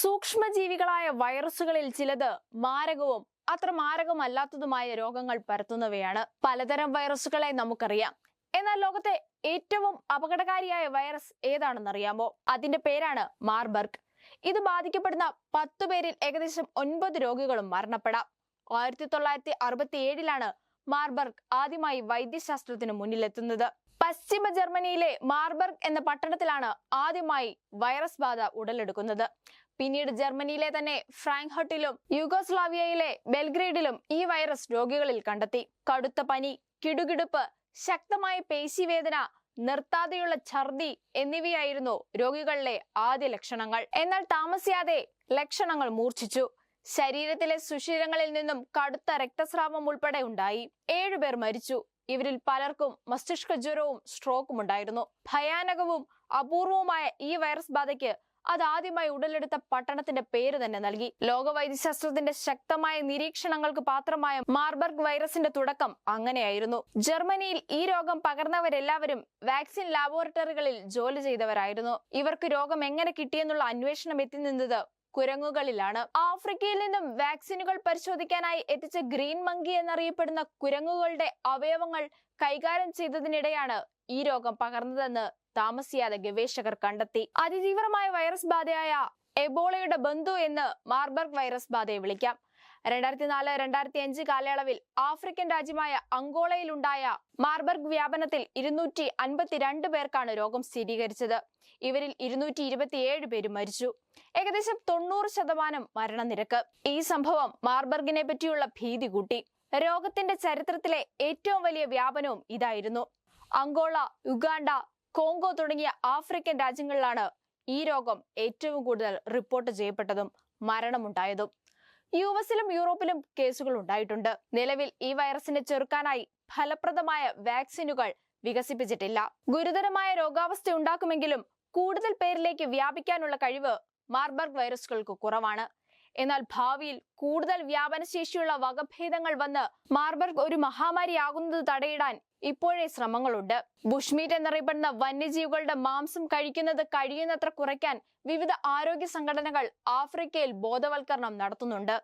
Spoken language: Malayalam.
സൂക്ഷ്മജീവികളായ വൈറസുകളിൽ ചിലത് മാരകവും അത്ര മാരകമല്ലാത്തതുമായ രോഗങ്ങൾ പരത്തുന്നവയാണ്. പലതരം വൈറസുകളെ നമുക്കറിയാം. എന്നാൽ ലോകത്തെ ഏറ്റവും അപകടകാരിയായ വൈറസ് ഏതാണെന്നറിയാമോ അതിന്റെ പേരാണ് മാർബർഗ്. ഇത് ബാധിക്കപ്പെടുന്ന പത്തു പേരിൽ ഏകദേശം ഒൻപത് രോഗികളും മരണപ്പെടാം. ആയിരത്തി തൊള്ളായിരത്തി അറുപത്തി ഏഴിലാണ് മാർബർഗ് ആദ്യമായി വൈദ്യശാസ്ത്രത്തിന് മുന്നിലെത്തുന്നത്. പശ്ചിമ ജർമ്മനിയിലെ മാർബർഗ് എന്ന പട്ടണത്തിലാണ് ആദ്യമായി വൈറസ് ബാധ ഉടലെടുക്കുന്നത്. പിന്നീട് ജർമ്മനിയിലെ തന്നെ ഫ്രാങ്ക്ഹട്ടിലും യുഗോസ്ലാവിയയിലെ ബെൽഗ്രേഡിലും ഈ വൈറസ് രോഗികളിൽ കണ്ടെത്തി. കടുത്ത പനി കിടുകിടുപ്പ് ശക്തമായ പേശിവേദന നിർത്താതെയുള്ള ഛർദി എന്നിവയായിരുന്നു രോഗികളിലെ ആദ്യ ലക്ഷണങ്ങൾ. എന്നാൽ താമസിയാതെ ലക്ഷണങ്ങൾ മൂർച്ഛിച്ചു. ശരീരത്തിലെ സുഷിരങ്ങളിൽ നിന്നും കടുത്ത രക്തസ്രാവം ഉൾപ്പെടെ ഉണ്ടായി. ഏഴുപേർ മരിച്ചു. ഇവരിൽ പലർക്കും മസ്തിഷ്ക ജ്വരവും സ്ട്രോക്കും ഉണ്ടായിരുന്നു. ഭയാനകവും അപൂർവവുമായ ഈ വൈറസ് ബാധയ്ക്ക് അതാദ്യമായി ഉടലെടുത്ത പട്ടണത്തിന്റെ പേര് തന്നെ നൽകി. ലോകവൈദ്യശാസ്ത്രത്തിന്റെ ശക്തമായ നിരീക്ഷണങ്ങൾക്ക് പാത്രമായ മാർബർഗ് വൈറസിന്റെ തുടക്കം അങ്ങനെയായിരുന്നു. ജർമ്മനിയിൽ ഈ രോഗം പകർന്നവരെല്ലാവരും വാക്സിൻ ലാബോറട്ടറികളിൽ ജോലി ചെയ്തവരായിരുന്നു. ഇവർക്ക് രോഗം എങ്ങനെ കിട്ടിയെന്നുള്ള അന്വേഷണം എത്തി നിന്നത് കുരങ്ങുകളിലാണ്. ആഫ്രിക്കയിൽ നിന്നും വാക്സിനുകൾ പരിശോധിക്കാനായി എത്തിച്ച ഗ്രീൻ മങ്കി എന്നറിയപ്പെടുന്ന കുരങ്ങുകളുടെ അവയവങ്ങൾ കൈകാര്യം ചെയ്തതിനിടെയാണ് ഈ രോഗം പകർന്നതെന്ന് താമസിയാതെ ഗവേഷകർ കണ്ടെത്തി. അതിതീവ്രമായ വൈറസ് ബാധയായ എബോളയുടെ ബന്ധു എന്ന് മാർബർഗ് വൈറസ് ബാധയെ വിളിക്കാം. രണ്ടായിരത്തി നാല് രണ്ടായിരത്തി അഞ്ച് കാലയളവിൽ ആഫ്രിക്കൻ രാജ്യമായ അങ്കോളയിൽ ഉണ്ടായ മാർബർഗ് വ്യാപനത്തിൽ ഇരുന്നൂറ്റി അൻപത്തിരണ്ട് പേർക്കാണ് രോഗം സ്ഥിരീകരിച്ചത്. ഇവരിൽ ഇരുന്നൂറ്റി ഇരുപത്തിയേഴ് പേര് മരിച്ചു. ഏകദേശം തൊണ്ണൂറ് ശതമാനം മരണനിരക്ക്. ഈ സംഭവം മാർബർഗിനെ പറ്റിയുള്ള ഭീതി കൂട്ടി. രോഗത്തിന്റെ ചരിത്രത്തിലെ ഏറ്റവും വലിയ വ്യാപനവും ഇതായിരുന്നു. അങ്കോള ഉഗാണ്ട കോങ്കോ തുടങ്ങിയ ആഫ്രിക്കൻ രാജ്യങ്ങളിലാണ് ഈ രോഗം ഏറ്റവും കൂടുതൽ റിപ്പോർട്ട് ചെയ്യപ്പെട്ടതും മരണമുണ്ടായതും. യു എസിലും യൂറോപ്പിലും കേസുകൾ ഉണ്ടായിട്ടുണ്ട്. നിലവിൽ ഈ വൈറസിനെ ചെറുക്കാനായി ഫലപ്രദമായ വാക്സിനുകൾ വികസിപ്പിച്ചിട്ടില്ല. ഗുരുതരമായ രോഗാവസ്ഥ ഉണ്ടാക്കുമെങ്കിലും കൂടുതൽ പേരിലേക്ക് വ്യാപിക്കാനുള്ള കഴിവ് മാർബർഗ് വൈറസുകൾക്ക് കുറവാണ്. എന്നാൽ ഭാവിയിൽ കൂടുതൽ വ്യാപനശേഷിയുള്ള വകഭേദങ്ങൾ വന്ന് മാർബർഗ് ഒരു മഹാമാരിയാകുന്നത് തടയിടാൻ ഇപ്പോഴേ ശ്രമങ്ങളുണ്ട്. ബുഷ്മീറ്റ് എന്നറിയപ്പെടുന്ന വന്യജീവികളുടെ മാംസം കഴിക്കുന്നത് കഴിയുന്നത്ര കുറയ്ക്കാൻ വിവിധ ആരോഗ്യ സംഘടനകൾ ആഫ്രിക്കയിൽ ബോധവൽക്കരണം നടത്തുന്നുണ്ട്.